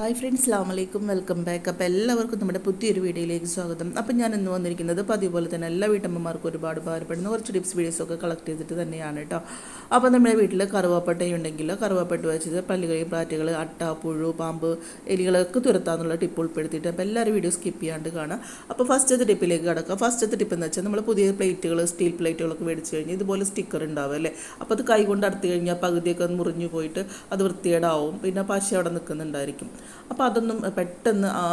Hi friends അസ്ലാമലൈക്കും welcome back അപ്പോൾ എല്ലാവർക്കും നമ്മുടെ പുതിയൊരു വീഡിയോയിലേക്ക് സ്വാഗതം. അപ്പോൾ ഞാൻ ഇന്ന് വന്നിരിക്കുന്നത് പതിവ് പോലെ തന്നെ എല്ലാ വീട്ടമ്മമാർക്കും ഒരുപാട് ഉപകാരപ്പെടുന്ന കുറച്ച് ടിപ്സ് വീഡിയോസൊക്കെ കളക്ട് ചെയ്തിട്ട് തന്നെയാണ് കേട്ടോ. അപ്പോൾ നമ്മുടെ വീട്ടിൽ കറുവാപ്പട്ടയുണ്ടെങ്കിൽ കറുവാപ്പട്ട വെച്ചത് പല്ലുകളി പ്രാറ്റുകൾ അട്ട പുഴു പാമ്പ് എലികളൊക്കെ തുരത്താന്നുള്ള ടിപ്പ് ഉൾപ്പെടുത്തിയിട്ട് അപ്പോൾ എല്ലാവരും വീഡിയോ സ്കിപ്പ് ചെയ്യാണ്ട് കാണാം. അപ്പോൾ ഫസ്റ്റത്തെ ടിപ്പിലേക്ക് കിടക്കുക ഫസ്റ്റത്തെ ടിപ്പ് എന്ന് വെച്ചാൽ നമ്മൾ പുതിയ പ്ലേറ്റുകൾ സ്റ്റീൽ പ്ലേറ്റുകളൊക്കെ മേടിച്ച് കഴിഞ്ഞാൽ ഇതുപോലെ സ്റ്റിക്കർ ഉണ്ടാവും അല്ലേ? അപ്പോൾ അത് കൈ കൊണ്ട് അടുത്ത് കഴിഞ്ഞാൽ പകുതിയൊക്കെ മുറിഞ്ഞു പോയിട്ട് അത് വൃത്തികേടാവും. പിന്നെ പശ അവിടെ നിൽക്കുന്നുണ്ടായിരിക്കും അപ്പോൾ അതൊന്നും പെട്ടെന്ന് ആ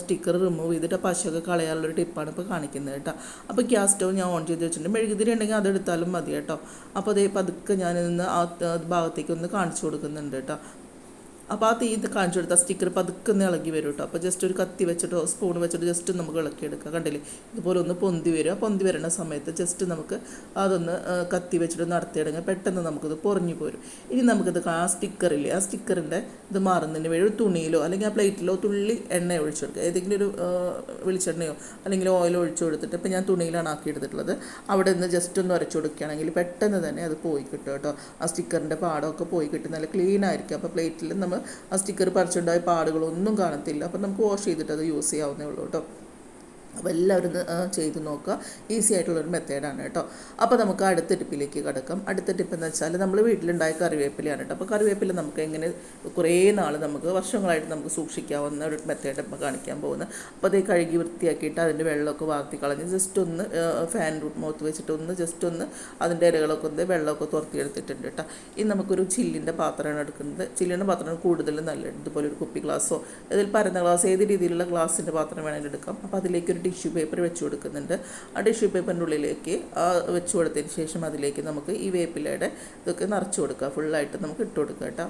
സ്റ്റിക്കർ റിമൂവ് ചെയ്തിട്ട് പശയൊക്കെ കളയാനുള്ളൊരു ടിപ്പാണ് ഇപ്പോൾ കാണിക്കുന്നത് കേട്ടോ. അപ്പോൾ ഗ്യാസ് സ്റ്റവ് ഞാൻ ഓൺ ചെയ്ത് വെച്ചിട്ടുണ്ട്. മെഴുകുതിരി ഉണ്ടെങ്കിൽ അതെടുത്താലും മതി കേട്ടോ. അപ്പോൾ അതേ പതുക്കെ ഞാനിന്ന് ആ ഭാഗത്തേക്ക് ഒന്ന് കാണിച്ചു കൊടുക്കുന്നുണ്ട് കേട്ടോ. അപ്പോൾ ആ തീ ഇത് കാണിച്ചു കൊടുത്താൽ സ്റ്റിക്കർ പതുക്കെ ഒന്ന് ഇളകി വരും കേട്ടോ അപ്പോൾ ജസ്റ്റ് ഒരു കത്തി വെച്ചിട്ടോ സ്പൂൺ വെച്ചിട്ട് ജസ്റ്റ് നമുക്ക് ഇളക്കി ഇളക്കിയെടുക്കാം കണ്ടില്ലേ? ഇതുപോലെ ഒന്ന് പൊന്തി വരും. ആ പൊന്തി വരുന്ന സമയത്ത് ജസ്റ്റ് നമുക്ക് അതൊന്ന് കത്തി വെച്ചിട്ട് നടത്തിയിടങ്ങി പെട്ടെന്ന് നമുക്കിത് പൊറഞ്ഞു പോരും. ഇനി നമുക്കിത് ആ സ്റ്റിക്കറില്ലേ ആ സ്റ്റിക്കറിന്റെ ഇത് മാറുന്നതിന് വേണ്ടി ഒരു തുണിയിലോ അല്ലെങ്കിൽ ആ പ്ലേറ്റിലോ തുള്ളി എണ്ണ ഒഴിച്ചു കൊടുക്കുക. ഏതെങ്കിലും ഒരു വെളിച്ചെണ്ണയോ അല്ലെങ്കിൽ ഓയിലോ ഒഴിച്ചു കൊടുത്തിട്ട് ഇപ്പോൾ ഞാൻ തുണിയിലാണ് ആക്കി എടുത്തിട്ടുള്ളത്. അവിടെ നിന്ന് ജസ്റ്റ് ഒന്ന് ഉരച്ചു കൊടുക്കുകയാണെങ്കിൽ പെട്ടെന്ന് തന്നെ അത് പോയി കിട്ടും കേട്ടോ ആ സ്റ്റിക്കറിന്റെ പാടമൊക്കെ പോയി കിട്ടും. നല്ല ക്ലീൻ ആയിരിക്കും. അപ്പോൾ പ്ലേറ്റിൽ നമ്മൾ ആ സ്റ്റിക്കർ പറിച്ചുണ്ടായ പാടുകളൊന്നും കാണത്തില്ല. അപ്പം നമുക്ക് വാഷ് ചെയ്തിട്ട് അത് യൂസ് ചെയ്യാവുന്നേ ഉള്ളൂ കേട്ടോ. അപ്പോൾ എല്ലാവരും ചെയ്ത് നോക്കുക. ഈസി ആയിട്ടുള്ളൊരു മെത്തേഡാണ് കേട്ടോ. അപ്പോൾ നമുക്ക് അടുത്ത ടിപ്പിലേക്ക് കിടക്കാം. അടുത്ത ടിപ്പ് എന്ന് വെച്ചാൽ നമ്മൾ വീട്ടിലുണ്ടായ കറിവേപ്പിലയാണ് കേട്ടോ. അപ്പോൾ കറിവേപ്പില നമുക്ക് എങ്ങനെ കുറേ നാൾ നമുക്ക് വർഷങ്ങളായിട്ട് നമുക്ക് സൂക്ഷിക്കാവുന്ന ഒരു മെത്തേഡ് ഇപ്പോൾ കാണിക്കാൻ പോകുന്നത്. അപ്പോൾ അതേ കഴുകി വൃത്തിയാക്കിയിട്ട് അതിന്റെ വെള്ളമൊക്കെ വാർത്തി കളഞ്ഞ് ജസ്റ്റ് ഒന്ന് ഫാൻ മുഖത്ത് വെച്ചിട്ട് ഒന്ന് ജസ്റ്റ് ഒന്ന് അതിന്റെ ഇരകളൊക്കെ ഒന്ന് വെള്ളമൊക്കെ തുറത്തിയെടുത്തിട്ടുണ്ട് കേട്ടോ. ഇനി നമുക്കൊരു ചില്ലിന്റെ പാത്രമാണ് എടുക്കുന്നത്. ചില്ലിന്റെ പാത്രമാണ് കൂടുതലും നല്ലത് ഇതുപോലെ ഒരു കുപ്പി ഗ്ലാസ്സോ അതിൽ പരന്ന ഗ്ലാസ് ഏത് രീതിയിലുള്ള ഗ്ലാസിന്റെ പാത്രം വേണമെങ്കിലും എടുക്കാം. അപ്പോൾ അതിലേക്ക് ഒരു ടിഷ്യൂ പേപ്പർ വെച്ച് കൊടുക്കുന്നുണ്ട്. ആ ടിഷ്യൂ പേപ്പറിന്റെ ഉള്ളിലേക്ക് വെച്ച് കൊടുത്തതിന് ശേഷം അതിലേക്ക് നമുക്ക് ഈ വേപ്പിലയുടെ ഇതൊക്കെ നിറച്ച് കൊടുക്കുക ഫുള്ളായിട്ട് നമുക്ക് ഇട്ട് കൊടുക്കുക കേട്ടോ.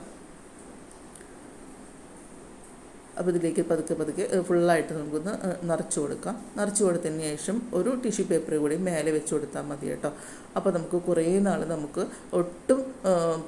അപ്പോൾ ഇതിലേക്ക് പതുക്കെ പതുക്കെ ഫുള്ളായിട്ട് നമുക്കൊന്ന് നിറച്ച് കൊടുക്കാം. നിറച്ച് കൊടുത്തതിന് ശേഷം ഒരു ടിഷ്യൂ പേപ്പർ കൂടി മേലെ വെച്ച് കൊടുത്താൽ മതി കേട്ടോ. അപ്പോൾ നമുക്ക് കുറേ നാൾ നമുക്ക് ഒട്ടും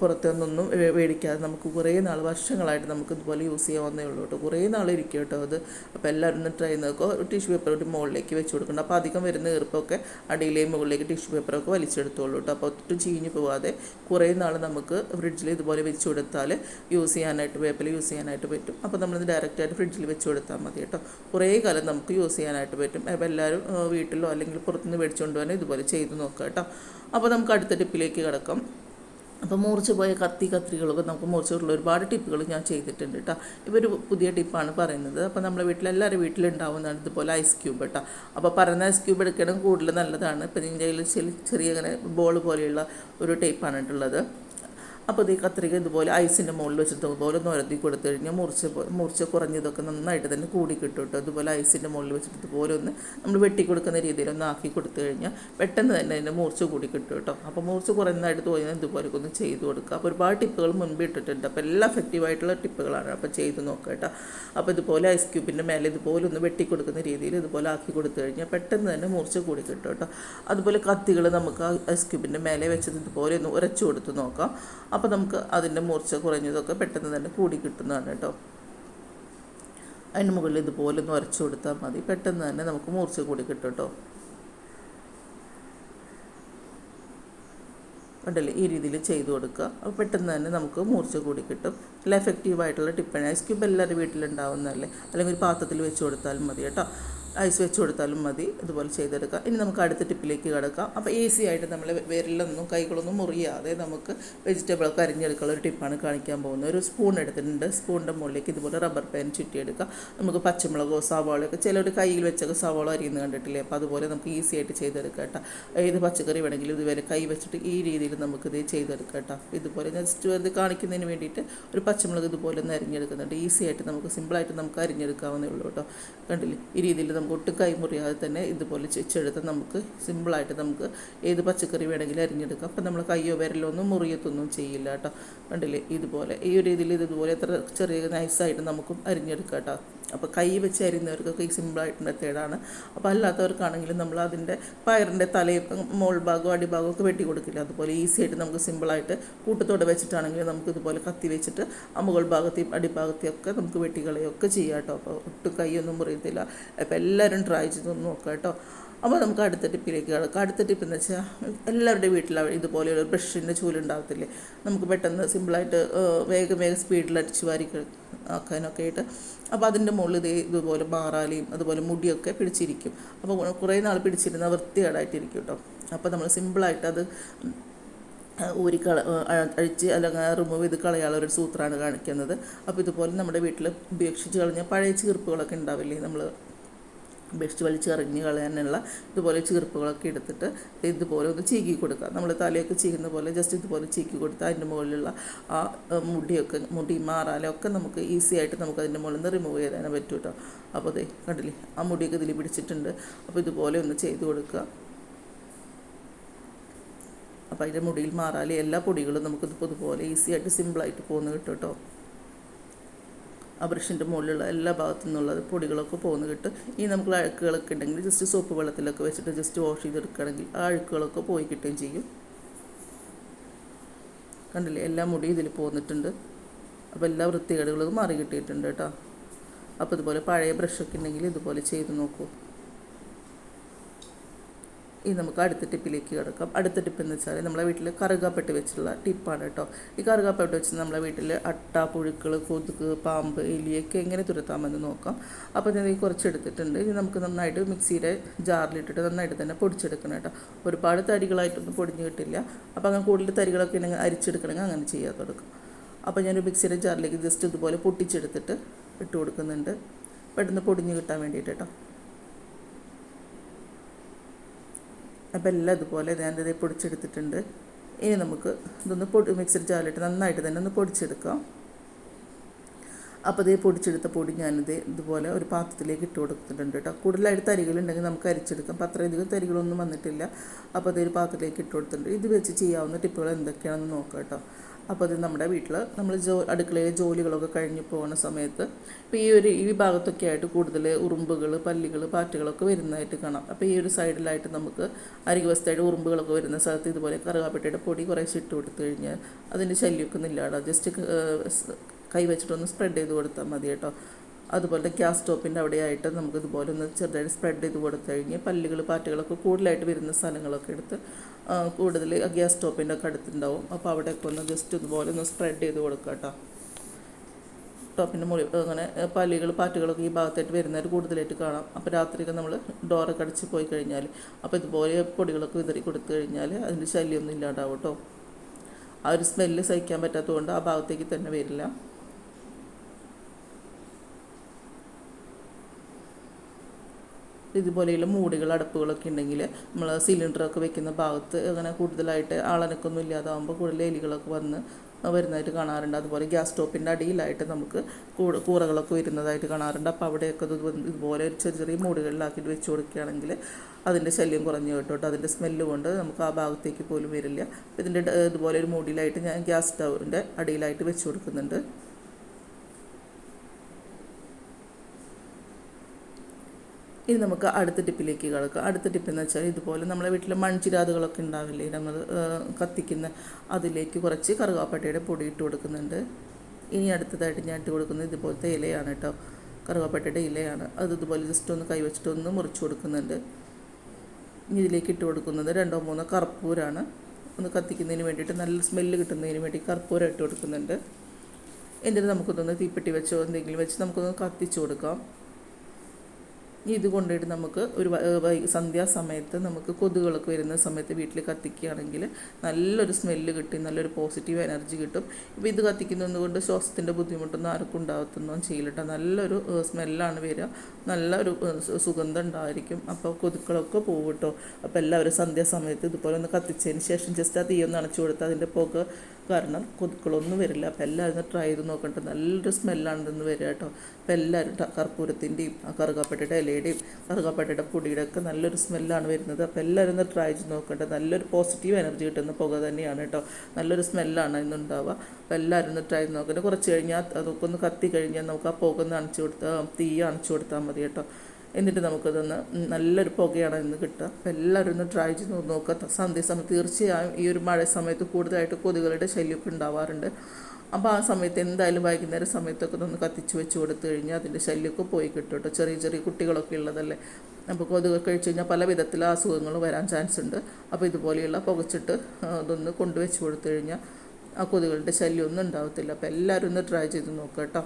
പുറത്തു പുറത്തുനിന്നൊന്നും മേടിക്കാതെ നമുക്ക് കുറേ നാൾ വർഷങ്ങളായിട്ട് നമുക്ക് ഇതുപോലെ യൂസ് ചെയ്യാവുന്നേ ഉള്ളൂ കേട്ടോ. കുറേ നാൾ ഇരിക്കും കേട്ടോ അത്. അപ്പോൾ എല്ലാവരും ഒന്ന് ട്രൈ ഒരു ടിഷ്യൂ പേപ്പർ കൂടി മുകളിലേക്ക് വെച്ച് കൊടുക്കണം. അപ്പോൾ അധികം വരുന്ന ഈർപ്പൊക്കെ അടിയിലെയും മുകളിലേക്ക് ടിഷ്യൂ പേപ്പറൊക്കെ വലിച്ചെടുത്തോളൂ കേട്ടോ. അപ്പോൾ ഒട്ടും ചീഞ്ഞു പോവാതെ കുറേ നാൾ നമുക്ക് ഫ്രിഡ്ജിൽ ഇതുപോലെ വെച്ച് കൊടുത്താൽ യൂസ് ചെയ്യാനായിട്ട് പേപ്പർ യൂസ് ചെയ്യാനായിട്ട് പറ്റും. അപ്പോൾ നമ്മളിത് ഡയറക്റ്റായിട്ട് ഫ്രിഡ്ജിൽ വെച്ച് കൊടുത്താൽ മതി കേട്ടോ. കുറേ കാലം നമുക്ക് യൂസ് ചെയ്യാനായിട്ട് പറ്റും. അപ്പോൾ എല്ലാവരും വീട്ടിലോ അല്ലെങ്കിൽ പുറത്തുനിന്ന് മേടിച്ചുകൊണ്ട് തന്നെ ഇതുപോലെ ചെയ്ത് നോക്കുക കേട്ടോ. അപ്പോൾ നമുക്ക് അടുത്ത ടിപ്പിലേക്ക് കിടക്കാം. അപ്പോൾ മൂർച്ച പോയ കത്തി കത്രികളൊക്കെ നമുക്ക് മൂർച്ചയുള്ള ഒരുപാട് ടിപ്പുകൾ ഞാൻ ചെയ്തിട്ടുണ്ട് കേട്ടോ. ഇപ്പോൾ ഒരു പുതിയ ടിപ്പാണ് പറയുന്നത്. അപ്പോൾ നമ്മുടെ വീട്ടിൽ എല്ലാവരും വീട്ടിലുണ്ടാവുന്നതാണ് ഇതുപോലെ ഐസ് ക്യൂബ് കേട്ടോ. അപ്പോൾ പറയുന്ന ഐസ് ക്യൂബ് എടുക്കണം കൂടുതൽ നല്ലതാണ്. ഇതിന്റെ കയ്യിൽ ചെറിയ ചെറിയ ഇങ്ങനെ ബോൾ പോലെയുള്ള ഒരു ടൈപ്പാണ് ഉള്ളത് അപ്പോൾ ഈ കത്രിക ഇതുപോലെ ഐസിന്റെ മുകളിൽ വെച്ചിട്ട് ഇതുപോലെ ഒന്ന് ഉരത്തി കൊടുത്തു കഴിഞ്ഞാൽ മുറിച്ച് മുറിച്ച് കുറഞ്ഞതൊക്കെ നന്നായിട്ട് തന്നെ കൂടി കിട്ടും കേട്ടോ. ഇതുപോലെ ഐസിന്റെ മുകളിൽ വെച്ചിട്ട് ഇതുപോലെ ഒന്ന് നമ്മൾ വെട്ടി കൊടുക്കുന്ന രീതിയിൽ ഒന്ന് ആക്കി കൊടുത്തു കഴിഞ്ഞാൽ പെട്ടെന്ന് തന്നെ അതിന്റെ മൂർച്ച കൂടി കിട്ടും കേട്ടോ. അപ്പോൾ മൂർച്ച കുറഞ്ഞതായിട്ട് തോന്നിയാൽ ഇതുപോലെയൊക്കെ ഒന്ന് ചെയ്ത് കൊടുക്കുക. അപ്പോൾ ഒരുപാട് ടിപ്പുകൾ മുൻപ് ഇട്ടിട്ടുണ്ട്. അപ്പോൾ എല്ലാം എഫക്റ്റീവായിട്ടുള്ള ടിപ്പുകളാണ് അപ്പോൾ ചെയ്ത് നോക്കുക കേട്ടോ. അപ്പോൾ ഇതുപോലെ ഐസ് ക്യൂബിന്റെ മേലെ ഇതുപോലെ ഒന്ന് വെട്ടി കൊടുക്കുന്ന രീതിയിൽ ഇതുപോലെ ആക്കി കൊടുത്തു കഴിഞ്ഞാൽ പെട്ടെന്ന് തന്നെ മൂർച്ച കൂടി കിട്ടും കേട്ടോ. അതുപോലെ കത്തികൾ നമുക്ക് ഐസ് ക്യൂബിന്റെ മേലെ വെച്ചത് ഇതുപോലെ ഒന്ന് ഉരച്ചു കൊടുത്ത് നോക്കാം. അപ്പോൾ നമുക്ക് അതിന്റെ മൂർച്ച കുറഞ്ഞതൊക്കെ പെട്ടെന്ന് തന്നെ കൂടി കിട്ടുന്നതാണ് കേട്ടോ. അതിന് മുകളിൽ ഇതുപോലെ ഒന്ന് ഉരച്ചു കൊടുത്താൽ മതി. പെട്ടെന്ന് തന്നെ നമുക്ക് മൂർച്ച കൂടി കിട്ടും കേട്ടോ. ഉണ്ടല്ലേ ഈ രീതിയിൽ ചെയ്തു കൊടുക്കുക. അപ്പോൾ പെട്ടെന്ന് തന്നെ നമുക്ക് മൂർച്ച കൂടി കിട്ടും. നല്ല എഫക്റ്റീവായിട്ടുള്ള ടിപ്പാണ്. ഐസ് ക്യൂബ് എല്ലാവരും വീട്ടിലുണ്ടാവുന്നതല്ലേ? അല്ലെങ്കിൽ ഒരു പാത്രത്തിൽ വെച്ച് കൊടുത്താലും മതി കേട്ടോ. ഐസ് വെച്ച് കൊടുത്താലും മതി. ഇതുപോലെ ചെയ്തെടുക്കാം. ഇനി നമുക്ക് അടുത്ത ടിപ്പിലേക്ക് കിടക്കാം. അപ്പോൾ ഈസി ആയിട്ട് നമ്മൾ വിരലൊന്നും കൈകളൊന്നും മുറിയാതെ നമുക്ക് വെജിറ്റബിളൊക്കെ അരിഞ്ഞെടുക്കാനുള്ള ഒരു ടിപ്പാണ് കാണിക്കാൻ പോകുന്നത്. ഒരു സ്പൂൺ എടുത്തിട്ടുണ്ട്. സ്പൂണിന്റെ മുകളിലേക്ക് ഇതുപോലെ റബ്ബർ പാൻ ചുറ്റിയെടുക്കാം. നമുക്ക് പച്ചമുളകോ സവാളയൊക്കെ ചിലർ കയ്യിൽ വെച്ചൊക്കെ സവാള അരിയുന്നത് കണ്ടിട്ടില്ലേ? അപ്പോൾ അതുപോലെ നമുക്ക് ഈസി ആയിട്ട് ചെയ്തെടുക്കാം ഏത് പച്ചക്കറി വേണമെങ്കിലും ഇതുവരെ കൈ വെച്ചിട്ട് ഈ രീതിയിൽ നമുക്കിത് ചെയ്തെടുക്കാം കേട്ടോ. ഇതുപോലെ ജസ്റ്റ് അത് കാണിക്കുന്നതിന് വേണ്ടിയിട്ട് ഒരു പച്ചമുളക് ഇതുപോലെ ഒന്ന് അരിഞ്ഞെടുക്കുന്നുണ്ട്. ഈസി ആയിട്ട് നമുക്ക് സിമ്പിളായിട്ട് നമുക്ക് അരിഞ്ഞെടുക്കാവുന്നേ ഉള്ളൂ കേട്ടോ. കണ്ടില്ലേ? ഈ രീതിയിൽ നമുക്ക് കൈമുറിയാതെ തന്നെ ഇതുപോലെ ചെച്ചെടുത്ത് നമുക്ക് സിമ്പിളായിട്ട് നമുക്ക് ഏത് പച്ചക്കറി വേണമെങ്കിലും അരിഞ്ഞെടുക്കാം. അപ്പം നമ്മൾ കയ്യോ വിരലോ ഒന്നും മുറിയത്തൊന്നും ചെയ്യില്ല കേട്ടോ. കണ്ടില്ലേ? ഇതുപോലെ ഈ ഒരു രീതിയിൽ ഇതുപോലെ എത്ര ചെറിയ നൈസായിട്ട് നമുക്കും അരിഞ്ഞെടുക്കാം കേട്ടോ. അപ്പോൾ കൈ വെച്ച് അരിയുന്നവർക്കൊക്കെ ഈ സിമ്പിളായിട്ട് മെത്തേഡാണ് അപ്പോൾ അല്ലാത്തവർക്കാണെങ്കിലും നമ്മൾ അതിന്റെ പയറിന്റെ തലയും മോൾ ഭാഗവും അടിഭാഗവും ഒക്കെ വെട്ടി കൊടുക്കില്ല? അതുപോലെ ഈസി ആയിട്ട് നമുക്ക് സിമ്പിളായിട്ട് കൂട്ടത്തോടെ വെച്ചിട്ടാണെങ്കിൽ നമുക്ക് ഇതുപോലെ കത്തി വെച്ചിട്ട് ആ മുകൾ ഭാഗത്തെയും അടിഭാഗത്തെയും ഒക്കെ നമുക്ക് വെട്ടികളയൊക്കെ ചെയ്യാം കേട്ടോ. അപ്പോൾ ഒട്ടും കൈയൊന്നും മുറിയത്തില്ല. അപ്പോൾ എല്ലാവരും ട്രൈ ചെയ്ത് നോക്കാം കേട്ടോ. അപ്പോൾ നമുക്ക് അടുത്ത ടിപ്പിലേക്ക് കിടക്കാം. അടുത്ത ടിപ്പ് എന്ന് വെച്ചാൽ എല്ലാവരുടെ വീട്ടിൽ ഇതുപോലെയുള്ള ബ്രഷിന്റെ ചൂലുണ്ടാകത്തില്ലേ നമുക്ക് പെട്ടെന്ന് സിമ്പിളായിട്ട് വേഗം വേഗം സ്പീഡിൽ അടിച്ച് വാരി ആക്കാനൊക്കെ ആയിട്ട്. അപ്പോൾ അതിന്റെ മുകളിൽ ഇതേ ഇതുപോലെ മാറാലിയും അതുപോലെ മുടിയൊക്കെ പിടിച്ചിരിക്കും. അപ്പോൾ കുറേ നാൾ പിടിച്ചിരുന്ന വൃത്തികേടായിട്ടിരിക്കും കേട്ടോ. അപ്പോൾ നമ്മൾ സിമ്പിളായിട്ട് അത് ഊരി കള അഴിച്ച് അല്ലെങ്കിൽ റിമൂവ് ചെയ്ത് കളയാനുള്ള ഒരു സൂത്രമാണ് കാണിക്കുന്നത്. അപ്പോൾ ഇതുപോലെ നമ്മുടെ വീട്ടിൽ ഉപേക്ഷിച്ച് കളഞ്ഞ പഴയ ചീർപ്പുകളൊക്കെ ഉണ്ടാവില്ലേ നമ്മൾ ഉപേക്ഷിച്ച് വലിച്ച് എറിഞ്ഞ് കളയാനുള്ള ഇതുപോലെ ചീർപ്പുകളൊക്കെ എടുത്തിട്ട് ഇതുപോലെ ഒന്ന് ചീക്കി കൊടുക്കുക. നമ്മൾ തലയൊക്കെ ചീകുന്ന പോലെ ജസ്റ്റ് ഇതുപോലെ ചീക്കി കൊടുത്താൽ അതിന്റെ മുകളിലുള്ള ആ മുടിയൊക്കെ മുടി മാറാലൊക്കെ നമുക്ക് ഈസി ആയിട്ട് നമുക്ക് അതിന്റെ മുകളിൽ നിന്ന് റിമൂവ് ചെയ്യാൻ പറ്റും കേട്ടോ അപ്പോൾ അതെ കണ്ടില്ലേ? ആ മുടിയൊക്കെ ഇതിൽ പിടിച്ചിട്ടുണ്ട്. അപ്പോൾ ഇതുപോലെ ഒന്ന് ചെയ്ത് കൊടുക്കുക. അപ്പോൾ അതിന്റെ മുടിയിൽ മാറാൻ എല്ലാ പൊടികളും നമുക്ക് ഇതിപ്പോൾ ഇതുപോലെ ഈസി ആയിട്ട് സിമ്പിളായിട്ട് പോകുന്നു കിട്ടും കേട്ടോ ആ ബ്രഷിന്റെ മുകളിലുള്ള എല്ലാ ഭാഗത്തു നിന്നുള്ളത് പൊടികളൊക്കെ പോകുന്ന കിട്ട്. ഇനി നമുക്ക് അഴുക്കുകളൊക്കെ ഉണ്ടെങ്കിൽ ജസ്റ്റ് സോപ്പ് വെള്ളത്തിലൊക്കെ വെച്ചിട്ട് ജസ്റ്റ് വാഷ് ചെയ്തെടുക്കുകയാണെങ്കിൽ ആ അഴുക്കുകളൊക്കെ പോയി കിട്ടുകയും ചെയ്യും. കണ്ടില്ലേ? എല്ലാ മുടി ഇതിൽ പോന്നിട്ടുണ്ട്. അപ്പോൾ എല്ലാ വൃത്തികേടുകളും മാറി കിട്ടിയിട്ടുണ്ട് കേട്ടോ. അപ്പോൾ ഇതുപോലെ പഴയ ബ്രഷൊക്കെ ഉണ്ടെങ്കിൽ ഇതുപോലെ ചെയ്ത് നോക്കൂ. ഇനി നമുക്ക് അടുത്ത ടിപ്പിലേക്ക് കിടക്കാം. അടുത്ത ടിപ്പ് എന്ന് വെച്ചാൽ നമ്മളെ വീട്ടിൽ കറുകാപ്പെട്ട് വെച്ചുള്ള ടിപ്പാണ് കേട്ടോ. ഈ കറുകാപ്പെട്ട് വെച്ച് നമ്മളെ വീട്ടിൽ അട്ട പുഴുക്കൾ കൊതുക് പാമ്പ് എലിയൊക്കെ എങ്ങനെ തുരത്താമെന്ന് നോക്കാം. അപ്പോൾ ഞാൻ ഈ കുറച്ച് എടുത്തിട്ടുണ്ട്. ഇനി നമുക്ക് നന്നായിട്ട് മിക്സിയുടെ ജാറിലിട്ടിട്ട് നന്നായിട്ട് തന്നെ പൊടിച്ചെടുക്കണം കേട്ടോ. ഒരുപാട് തരികളായിട്ടൊന്നും പൊടിഞ്ഞ് കിട്ടില്ല. അപ്പോൾ അങ്ങനെ കൂടുതൽ തരികളൊക്കെ ഉണ്ടെങ്കിൽ അരിച്ചെടുക്കണമെങ്കിൽ അങ്ങനെ ചെയ്യാൻ തുടക്കും അപ്പോൾ ഞാനൊരു മിക്സിയുടെ ജാറിലേക്ക് ജസ്റ്റ് ഇതുപോലെ പൊട്ടിച്ചെടുത്തിട്ട് ഇട്ട് കൊടുക്കുന്നുണ്ട്. പെട്ടെന്ന് പൊടിഞ്ഞ് കിട്ടാൻ വേണ്ടിയിട്ട് കേട്ടോ. അപ്പോൾ എല്ലാം ഇതുപോലെ ഇതേ പൊടിച്ചെടുത്തിട്ടുണ്ട്. ഇനി നമുക്ക് ഇതൊന്ന് പൊടി മിക്സർ ജാറിലിട്ട് നന്നായിട്ട് തന്നെ ഒന്ന് പൊടിച്ചെടുക്കാം. അപ്പോൾ ഇതേ പൊടിച്ചെടുത്ത പൊടി ഞാനിത് ഇതുപോലെ ഒരു പാത്രത്തിലേക്ക് ഇട്ട് കൊടുത്തിട്ടുണ്ട് കേട്ടോ. കൂടുതലായിട്ട് തരികളുണ്ടെങ്കിൽ നമുക്ക് അരിച്ചെടുക്കാം. അപ്പം അത്രയധികം തരികളൊന്നും വന്നിട്ടില്ല. അപ്പോൾ അതൊരു പാത്രത്തിലേക്ക് ഇട്ട് കൊടുത്തിട്ടുണ്ട്. ഇത് വെച്ച് ചെയ്യാവുന്ന ടിപ്പുകൾ എന്തൊക്കെയാണെന്ന് നോക്കാം കേട്ടോ. അപ്പോൾ അത് നമ്മുടെ വീട്ടിൽ നമ്മൾ ജോ അടുക്കളയിലെ ജോലികളൊക്കെ കഴിഞ്ഞ് പോകുന്ന സമയത്ത് ഇപ്പോൾ ഈ ഒരു ഈ ഭാഗത്തൊക്കെ ആയിട്ട് കൂടുതൽ ഉറുമ്പുകൾ പല്ലികൾ പാറ്റുകളൊക്കെ വരുന്നതായിട്ട് കാണാം. അപ്പോൾ ഈ ഒരു സൈഡിലായിട്ട് നമുക്ക് അരികുവശത്തായിട്ട് ഉറുമ്പുകളൊക്കെ വരുന്ന സ്ഥലത്ത് ഇതുപോലെ കറുകാപ്പട്ടയുടെ പൊടി കുറേശ്ശെ ഇട്ട് കൊടുത്തു കഴിഞ്ഞാൽ അതിന്റെ ശല്യമൊക്കെ നില്ലാടാം ജസ്റ്റ് കൈ വെച്ചിട്ടൊന്ന് സ്പ്രെഡ് ചെയ്ത് കൊടുത്താൽ മതി കേട്ടോ. അതുപോലെ ഗ്യാസ് സ്റ്റോപ്പിന്റെ അവിടെയായിട്ട് നമുക്ക് ഇതുപോലെ ഒന്ന് ചെറുതായിട്ട് സ്പ്രെഡ് ചെയ്ത് കൊടുത്തു കഴിഞ്ഞ് പല്ലുകൾ പാറ്റുകളൊക്കെ കൂടുതലായിട്ട് വരുന്ന സ്ഥലങ്ങളൊക്കെ എടുത്ത് കൂടുതൽ ഗ്യാസ് സ്റ്റോപ്പിന്റെ ഒക്കെ അടുത്തുണ്ടാവും. അപ്പോൾ അവിടെയൊക്കെ ഒന്ന് ജസ്റ്റ് ഇതുപോലെ ഒന്ന് സ്പ്രെഡ് ചെയ്ത് കൊടുക്കുക കേട്ടോ. ടോപ്പിന്റെ മുകളിൽ അങ്ങനെ പല്ലികൾ പാറ്റുകളൊക്കെ ഈ ഭാഗത്തായിട്ട് വരുന്നവർ കൂടുതലായിട്ട് കാണാം. അപ്പോൾ രാത്രിയൊക്കെ നമ്മൾ ഡോറൊക്കെ അടിച്ച് പോയി കഴിഞ്ഞാൽ അപ്പോൾ ഇതുപോലെ പൊടികളൊക്കെ വിതറി കൊടുത്തു കഴിഞ്ഞാൽ അതിന്റെ ശല്യമൊന്നും ഇല്ലാണ്ടാവും കേട്ടോ. ആ ഒരു സ്മെല്ല് സഹിക്കാൻ പറ്റാത്തതുകൊണ്ട് ആ ഭാഗത്തേക്ക് തന്നെ വരില്ല. ഇതുപോലെയുള്ള മൂടികൾ അടപ്പുകളൊക്കെ ഉണ്ടെങ്കിൽ നമ്മൾ സിലിണ്ടറൊക്കെ വെക്കുന്ന ഭാഗത്ത് അങ്ങനെ കൂടുതലായിട്ട് ആളനക്കൊന്നും ഇല്ലാതാകുമ്പോൾ കൂടുതൽ എലികളൊക്കെ വന്ന് വരുന്നതായിട്ട് കാണാറുണ്ട്. അതുപോലെ ഗ്യാസ് സ്റ്റോപ്പിന്റെ അടിയിലായിട്ട് നമുക്ക് കൂറകളൊക്കെ വരുന്നതായിട്ട് കാണാറുണ്ട്. അപ്പോൾ അവിടെയൊക്കെ ഇതുപോലെ ഒരു ചെറിയ ചെറിയ മൂടുകളിലാക്കിയിട്ട് വെച്ച് കൊടുക്കുകയാണെങ്കിൽ അതിന്റെ ശല്യം കുറഞ്ഞു കേട്ടോ. അതിന്റെ സ്മെല്ല് കൊണ്ട് നമുക്ക് ആ ഭാഗത്തേക്ക് പോലും വരില്ല. ഇതിന്റെ ഇതുപോലെ ഒരു മൂടിയിലായിട്ട് ഞാൻ ഗ്യാസ് സ്റ്റൗവിന്റെ അടിയിലായിട്ട് വെച്ച് കൊടുക്കുന്നുണ്ട്. ഇനി നമുക്ക് അടുത്ത ടിപ്പിലേക്ക് കിടക്കാം. അടുത്ത ടിപ്പ് എന്ന് വെച്ചാൽ ഇതുപോലെ നമ്മളെ വീട്ടിൽ മൺചിരാതുകളൊക്കെ ഉണ്ടാവില്ലേ? നമ്മൾ കത്തിക്കുന്ന അതിലേക്ക് കുറച്ച് കറുകാപ്പട്ടയുടെ പൊടി ഇട്ട് കൊടുക്കുന്നുണ്ട്. ഇനി അടുത്തതായിട്ട് ഞാൻ ഇട്ട് കൊടുക്കുന്നത് ഇതുപോലത്തെ ഇലയാണ് കേട്ടോ. കറുകാപ്പട്ടയുടെ ഇലയാണ്. അത് ഇതുപോലെ ജസ്റ്റ് ഒന്ന് കൈവച്ചിട്ട് ഒന്ന് മുറിച്ച് കൊടുക്കുന്നുണ്ട്. ഇനി ഇതിലേക്ക് ഇട്ട് കൊടുക്കുന്നത് രണ്ടോ മൂന്നോ കർപ്പൂരാണ്. ഒന്ന് കത്തിക്കുന്നതിന് വേണ്ടിയിട്ട് നല്ല സ്മെല്ല് കിട്ടുന്നതിന് വേണ്ടി കർപ്പൂരം ഇട്ട് കൊടുക്കുന്നുണ്ട്. എന്നിട്ട് നമുക്കൊന്ന് തീപ്പെട്ടി വെച്ചോ എന്തെങ്കിലും വെച്ച് നമുക്കൊന്ന് കത്തിച്ച് കൊടുക്കാം. ഇത് കൊണ്ടുപോയിട്ട് നമുക്ക് ഒരു സന്ധ്യാസമയത്ത് നമുക്ക് കൊതുകുകളൊക്കെ വരുന്ന സമയത്ത് വീട്ടിൽ കത്തിക്കുകയാണെങ്കിൽ നല്ലൊരു സ്മെല്ല് കിട്ടി നല്ലൊരു പോസിറ്റീവ് എനർജി കിട്ടും. ഇപ്പോൾ ഇത് കത്തിക്കുന്നത് കൊണ്ട് ശ്വാസത്തിന്റെ ബുദ്ധിമുട്ടൊന്നും ആർക്കും ഉണ്ടാകത്തൊന്നും ചെയ്യില്ല നല്ലൊരു സ്മെല്ലാണ് വരിക. നല്ലൊരു സുഗന്ധം ഉണ്ടായിരിക്കും അപ്പോൾ കൊതുക്കളൊക്കെ പോകും കേട്ടോ അപ്പോൾ എല്ലാവരും സന്ധ്യാസമയത്ത് ഇതുപോലെ ഒന്ന് കത്തിച്ചതിന് ശേഷം ജസ്റ്റ് ആ തീ ഒന്ന് അണച്ചു കൊടുത്താൽ അതിന്റെ പോക്ക് കാരണം കൊതുക്കളൊന്നും വരില്ല. അപ്പോൾ എല്ലാവരും ട്രൈ ചെയ്ത് നോക്കണ്ട നല്ലൊരു സ്മെല്ലാണ് ഇതെന്ന് വരിക കേട്ടോ അപ്പോൾ എല്ലാവരും കർപ്പൂരത്തിന്റെയും ആ കറുകാപ്പട്ടയുടെ ഇലയുടെയും കറുകാപ്പട്ടയുടെ പൊടിയുടെ ഒക്കെ നല്ലൊരു സ്മെല്ലാണ് വരുന്നത്. അപ്പോൾ എല്ലാവരും ഒന്ന് ട്രൈ ചെയ്ത് നോക്കട്ടെ. നല്ലൊരു പോസിറ്റീവ് എനർജി കിട്ടുന്ന പുക തന്നെയാണ് കേട്ടോ. നല്ലൊരു സ്മെല്ലാണ് ഇന്നുണ്ടാവുക അപ്പോൾ എല്ലാവരും ഒന്ന് ട്രൈ ചെയ്ത് നോക്കട്ടെ. കുറച്ച് കഴിഞ്ഞാൽ അതൊക്കെ ഒന്ന് കത്തി കഴിഞ്ഞാൽ നമുക്ക് ആ പുക ഒന്ന് അണച്ചു കൊടുത്താൽ തീ അണച്ചു കൊടുത്താൽ മതി കേട്ടോ. എന്നിട്ട് നമുക്കതൊന്ന് നല്ലൊരു പുകയാണ് ഇന്ന് കിട്ടുക. അപ്പോൾ എല്ലാവരും ഒന്ന് ട്രൈ ചെയ്ത് നോക്കുക സന്ധ്യ സമയത്ത് തീർച്ചയായും ഈ ഒരു മഴ സമയത്ത് കൂടുതലായിട്ട് കൊതുകളുടെ ശല്യമൊക്കെ ഉണ്ടാവാറുണ്ട്. അപ്പോൾ ആ സമയത്ത് എന്തായാലും വൈകുന്നേരം സമയത്തൊക്കെ ഒന്ന് കത്തിച്ച് വെച്ച് കൊടുത്തു കഴിഞ്ഞാൽ അതിന്റെ ശല്യമൊക്കെ പോയി കിട്ടും കേട്ടോ. ചെറിയ ചെറിയ കുട്ടികളൊക്കെ ഉള്ളതല്ലേ. അപ്പോൾ കൊതുക് കഴിച്ചു കഴിഞ്ഞാൽ പല വിധത്തിൽ അസുഖങ്ങൾ വരാൻ ചാൻസ് ഉണ്ട്. അപ്പോൾ ഇതുപോലെയുള്ള പുകച്ചിട്ട് അതൊന്ന് കൊണ്ടുവച്ച് കൊടുത്തു കഴിഞ്ഞാൽ ആ കൊതുകുകളുടെ ശല്യമൊന്നും ഉണ്ടാവത്തില്ല. അപ്പോൾ എല്ലാവരും ഒന്ന് ട്രൈ ചെയ്ത് നോക്കാം കേട്ടോ.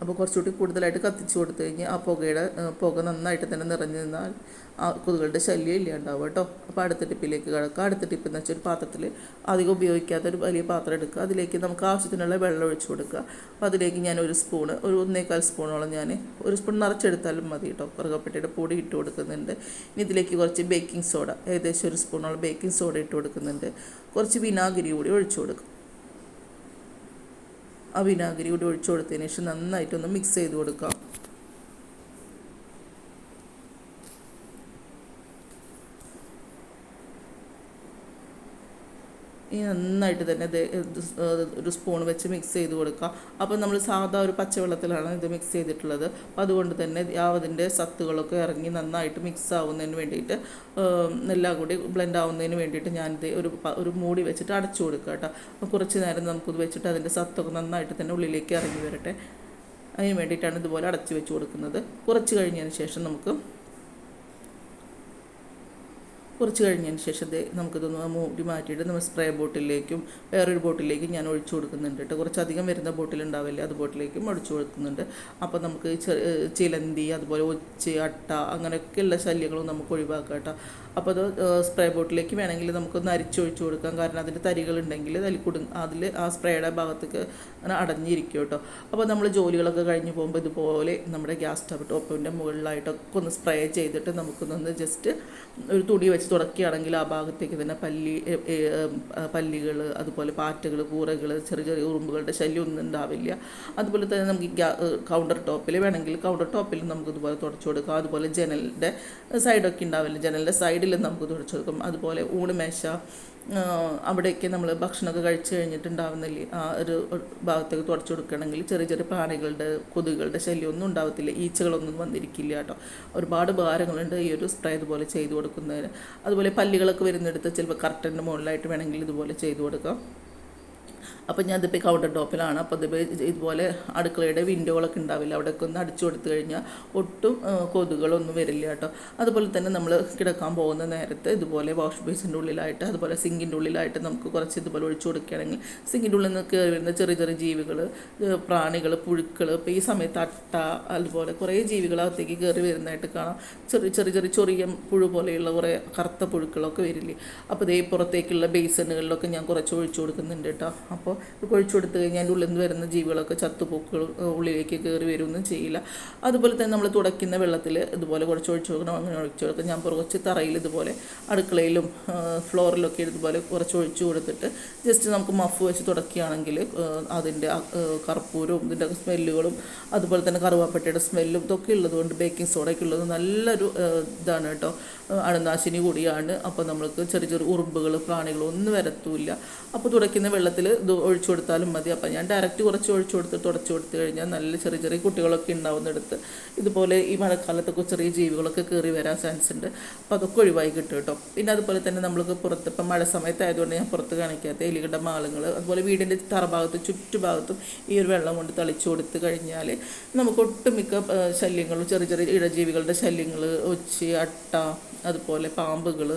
അപ്പോൾ കുറച്ചുകൂടി കൂടുതലായിട്ട് കത്തിച്ച് കൊടുത്തു കഴിഞ്ഞാൽ ആ പുകയുടെ പുക നന്നായിട്ട് തന്നെ നിറഞ്ഞു നിന്നാൽ ആ കൊതുകളുടെ ശല്യം ഇല്ലാണ്ടാവും കേട്ടോ. അപ്പോൾ അടുത്ത ടിപ്പിലേക്ക് കിടക്കുക അടുത്ത ടിപ്പ് എന്ന് വെച്ചാൽ ഒരു പാത്രത്തിൽ അധികം ഉപയോഗിക്കാത്ത ഒരു വലിയ പാത്രം എടുക്കുക. അതിലേക്ക് നമുക്ക് ആവശ്യത്തിനുള്ള വെള്ളം ഒഴിച്ചു കൊടുക്കുക. അപ്പോൾ അതിലേക്ക് ഞാൻ ഒരു സ്പൂണ് ഒരു ഒന്നേകാൽ സ്പൂണോളം ഞാൻ ഒരു സ്പൂൺ നിറച്ചെടുത്താലും മതി കേട്ടോ. കറുകപ്പട്ടയുടെ പൊടി ഇട്ട് കൊടുക്കുന്നുണ്ട്. ഇനി ഇതിലേക്ക് കുറച്ച് ബേക്കിംഗ് സോഡ ഏകദേശം ഒരു സ്പൂണോളം ബേക്കിംഗ് സോഡ ഇട്ട് കൊടുക്കുന്നുണ്ട്. കുറച്ച് വിനാഗിരി കൂടി ഒഴിച്ചു കൊടുക്കും. ആ വിനാഗിരി കൂടി ഒഴിച്ചു കൊടുത്തതിന് ശേഷം നന്നായിട്ടൊന്ന് മിക്സ് ചെയ്ത് കൊടുക്കാം. നന്നായിട്ട് തന്നെ ഒരു സ്പൂൺ വെച്ച് മിക്സ് ചെയ്ത് കൊടുക്കുക അപ്പോൾ നമ്മൾ സാധാ ഒരു പച്ചവെള്ളത്തിലാണ് ഇത് മിക്സ് ചെയ്തിട്ടുള്ളത്. അപ്പോൾ അതുകൊണ്ട് തന്നെ അതിന്റെ സത്തുകളൊക്കെ ഇറങ്ങി നന്നായിട്ട് മിക്സ് ആവുന്നതിന് വേണ്ടിയിട്ട് എല്ലാം കൂടി ബ്ലെൻഡ് ആവുന്നതിന് വേണ്ടിയിട്ട് ഞാനിത് ഒരു ഒരു മൂടി വെച്ചിട്ട് അടച്ചു കൊടുക്കുക കേട്ടോ അപ്പോൾ കുറച്ച് നേരം നമുക്കിത് വെച്ചിട്ട് അതിന്റെ സത്തൊക്കെ നന്നായിട്ട് തന്നെ ഉള്ളിലേക്ക് ഇറങ്ങി വരട്ടെ. അതിന് വേണ്ടിയിട്ടാണ് ഇതുപോലെ അടച്ചു വെച്ച് കൊടുക്കുന്നത്. കുറച്ച് കഴിഞ്ഞതിന് ശേഷം നമുക്ക് കുറച്ച് കഴിഞ്ഞതിന് ശേഷം നമുക്കിതൊന്ന് മൂടി മാറ്റിയിട്ട് നമ്മൾ സ്പ്രേ ബോട്ടിലേക്കും വേറൊരു ബോട്ടിലേക്കും ഞാൻ ഒഴിച്ചു കൊടുക്കുന്നുണ്ട് കേട്ടോ. കുറച്ചധികം വരുന്ന ബോട്ടിലുണ്ടാവില്ലേ അത് ബോട്ടിലേക്കും ഒഴിച്ചു കൊടുക്കുന്നുണ്ട്. അപ്പോൾ നമുക്ക് ചിലന്തി അതുപോലെ ഒച്ച് അട്ട അങ്ങനെയൊക്കെയുള്ള ശല്യങ്ങളും നമുക്ക് ഒഴിവാക്കാം കേട്ടോ. അപ്പോൾ അത് സ്പ്രേ ബോട്ടിലേക്ക് വേണമെങ്കിൽ നമുക്കൊന്ന് അരിച്ചൊഴിച്ചു കൊടുക്കാം. കാരണം അതിന്റെ തരികളുണ്ടെങ്കിൽ അതിൽ കൊടു അതിൽ ആ സ്പ്രേയുടെ ഭാഗത്തേക്ക് അടഞ്ഞിരിക്കും കേട്ടോ. അപ്പോൾ നമ്മൾ ജോലികളൊക്കെ കഴിഞ്ഞ് പോകുമ്പോൾ ഇതുപോലെ നമ്മുടെ ഗ്യാസ് സ്റ്റവ് ടോപ്പിന്റെ മുകളിലായിട്ടൊക്കെ ഒന്ന് സ്പ്രേ ചെയ്തിട്ട് നമുക്കൊന്ന് ജസ്റ്റ് ഒരു തുണി വെച്ച് തുടക്കുകയാണെങ്കിൽ ആ ഭാഗത്തേക്ക് തന്നെ പല്ലി പല്ലികൾ അതുപോലെ പാറ്റകൾ കൂറകൾ ചെറിയ ചെറിയ ഉറുമ്പുകളുടെ ശല്യം ഒന്നും ഉണ്ടാവില്ല. അതുപോലെ തന്നെ നമുക്ക് കൗണ്ടർ ടോപ്പിൽ വേണമെങ്കിൽ കൗണ്ടർ ടോപ്പിൽ നമുക്ക് ഇതുപോലെ തുടച്ചു കൊടുക്കാം. അതുപോലെ ജനലിന്റെ സൈഡൊക്കെ ഉണ്ടാവില്ല? ജനലിന്റെ സൈഡിൽ നമുക്ക് തുടച്ചു കൊടുക്കും. അതുപോലെ ഊണുമേശ അവിടേക്ക് നമ്മൾ ഭക്ഷണമൊക്കെ കഴിച്ചു കഴിഞ്ഞിട്ടുണ്ടാവുന്നില്ലേ ആ ഒരു ഭാഗത്തേക്ക് തുടച്ചു കൊടുക്കണമെങ്കിൽ ചെറിയ ചെറിയ പ്രാണികളുടെ കൊതുകുകളുടെ ശല്യമൊന്നും ഉണ്ടാവത്തില്ല. ഈച്ചകളൊന്നും വന്നിരിക്കില്ല കേട്ടോ. ഒരുപാട് ഭാരങ്ങളുണ്ട് ഈ ഒരു സ്പ്രേ ഇതുപോലെ ചെയ്തു കൊടുക്കുന്നതിന്. അതുപോലെ പല്ലികളൊക്കെ വരുന്നിടത്ത് ചിലപ്പോൾ കർട്ടന്റെ മുകളിലായിട്ട് വേണമെങ്കിൽ ഇതുപോലെ ചെയ്തു കൊടുക്കാം. അപ്പോൾ ഞാൻ ഇതിപ്പോൾ കൗണ്ടർ ടോപ്പിലാണ് അപ്പോൾ ഇതിപ്പോൾ ഇതുപോലെ അടുക്കളയുടെ വിൻഡോകളൊക്കെ ഉണ്ടാവില്ല? അവിടെയൊക്കെ ഒന്ന് അടിച്ചു കൊടുത്തു കഴിഞ്ഞാൽ ഒട്ടും കൊതുകുകളൊന്നും വരില്ല കേട്ടോ. അതുപോലെ തന്നെ നമ്മൾ കിടക്കാൻ പോകുന്ന നേരത്ത് ഇതുപോലെ വാഷ് ബേസിന്റെ ഉള്ളിലായിട്ട് അതുപോലെ സിങ്കിന്റെ ഉള്ളിലായിട്ട് നമുക്ക് കുറച്ച് ഇതുപോലെ ഒഴിച്ചു കൊടുക്കുകയാണെങ്കിൽ സിങ്കിന്റെ ഉള്ളിൽ നിന്ന് കയറി വരുന്ന ചെറിയ ചെറിയ ജീവികൾ പ്രാണികൾ പുഴുക്കൾ ഇപ്പോൾ ഈ സമയത്ത് അട്ട അതുപോലെ കുറേ ജീവികൾ അകത്തേക്ക് കയറി വരുന്നതായിട്ട് കാണാം. ചെറിയ ചെറിയ ചെറിയ ചൊറിയ പുഴു പോലെയുള്ള കുറേ കറുത്ത പുഴുക്കളൊക്കെ വരില്ലേ? അപ്പോൾ ഇതേ പുറത്തേക്കുള്ള ബേസണുകളിലൊക്കെ ഞാൻ കുറച്ച് ഒഴിച്ചു കൊടുക്കുന്നുണ്ട് കേട്ടോ. അപ്പോൾ കൊഴിച്ചു കൊടുത്തു കഴിഞ്ഞാൽ അതിന്റെ ഉള്ളിൽ നിന്ന് വരുന്ന ജീവികളൊക്കെ ചത്തുപൂക്കൾ ഉള്ളിലേക്ക് കയറി വരുമൊന്നും ചെയ്യില്ല. അതുപോലെ തന്നെ നമ്മൾ തുടയ്ക്കുന്ന വെള്ളത്തിൽ ഇതുപോലെ കുറച്ച് ഒഴിച്ചു കൊടുക്കണം അങ്ങനെ ഒഴിച്ചു കൊടുക്കുക ഞാൻ കുറച്ച് തറയിൽ ഇതുപോലെ അടുക്കളയിലും ഫ്ലോറിലൊക്കെ ഇതുപോലെ കുറച്ച് ഒഴിച്ചു കൊടുത്തിട്ട് ജസ്റ്റ് നമുക്ക് മഫ് വെച്ച് തുടക്കുകയാണെങ്കിൽ അതിന്റെ കർപ്പൂരവും ഇതിന്റെ സ്മെല്ലുകളും അതുപോലെ തന്നെ കറുവാപ്പട്ടയുടെ സ്മെല്ലും ഇതൊക്കെ ഉള്ളതുകൊണ്ട് ബേക്കിംഗ് സോഡയൊക്കെ ഉള്ളത് നല്ലൊരു ഇതാണ് കേട്ടോ. അണുനാശിനി കൂടിയാണ്. അപ്പോൾ നമ്മൾക്ക് ചെറിയ ചെറിയ ഉറുമ്പുകൾ പ്രാണികൾ ഒന്നും വരത്തൂല്ല. അപ്പോൾ തുടയ്ക്കുന്ന വെള്ളത്തിൽ ഒഴിച്ചു കൊടുത്താലും മതി. അപ്പം ഞാൻ ഡയറക്റ്റ് കുറച്ച് ഒഴിച്ചു കൊടുത്ത് തുടച്ചു കൊടുത്തു കഴിഞ്ഞാൽ നല്ല ചെറിയ ചെറിയ കുട്ടികളൊക്കെ ഉണ്ടാവുന്നിടത്ത് ഇതുപോലെ ഈ മഴക്കാലത്തൊക്കെ ചെറിയ ജീവികളൊക്കെ കയറി വരാൻ ചാൻസ് ഉണ്ട്. അപ്പോൾ അതൊക്കെ ഒഴിവായി കിട്ടും കേട്ടോ. പിന്നെ അതുപോലെ തന്നെ നമ്മൾക്ക് പുറത്ത് ഇപ്പം മഴ സമയത്തായതുകൊണ്ട് ഞാൻ പുറത്ത് കാണിക്കാത്ത എലികളുടെ മാളങ്ങൾ അതുപോലെ വീടിന്റെ തറഭാഗത്തും ചുറ്റുഭാഗത്തും ഈ ഒരു വെള്ളം കൊണ്ട് തളിച്ചു കൊടുത്ത് കഴിഞ്ഞാൽ നമുക്ക് ഒട്ടുമിക്ക ശല്യങ്ങളും ചെറിയ ചെറിയ ഇഴജീവികളുടെ ശല്യങ്ങൾ ഒച്ചി അട്ട അതുപോലെ പാമ്പുകൾ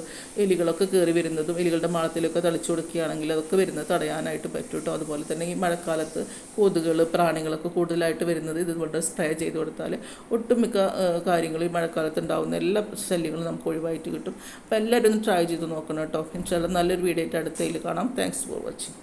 എലികളൊക്കെ കയറി വരുന്നതും എലികളുടെ മാളത്തിലൊക്കെ തളിച്ചു കൊടുക്കുകയാണെങ്കിൽ അതൊക്കെ വരുന്നത് തടയാനായിട്ട് പറ്റും കേട്ടോ. അതുപോലെ തന്നെ ഈ മഴക്കാലത്ത് കൊതുകൾ പ്രാണികളൊക്കെ കൂടുതലായിട്ട് വരുന്നത് ഇതുകൊണ്ട് സ്പ്രേ ചെയ്ത് കൊടുത്താൽ ഒട്ടുമിക്ക കാര്യങ്ങളും ഈ മഴക്കാലത്ത് ഉണ്ടാകുന്ന എല്ലാ ശല്യങ്ങളും നമുക്ക് ഒഴിവായിട്ട് കിട്ടും. അപ്പോൾ എല്ലാവരും ഒന്ന് ട്രൈ ചെയ്ത് നോക്കണം കേട്ടോ. ഇൻഷാല്ല നല്ലൊരു വീഡിയോ ആയിട്ട് അടുത്തതിൽ കാണാം. Thanks for watching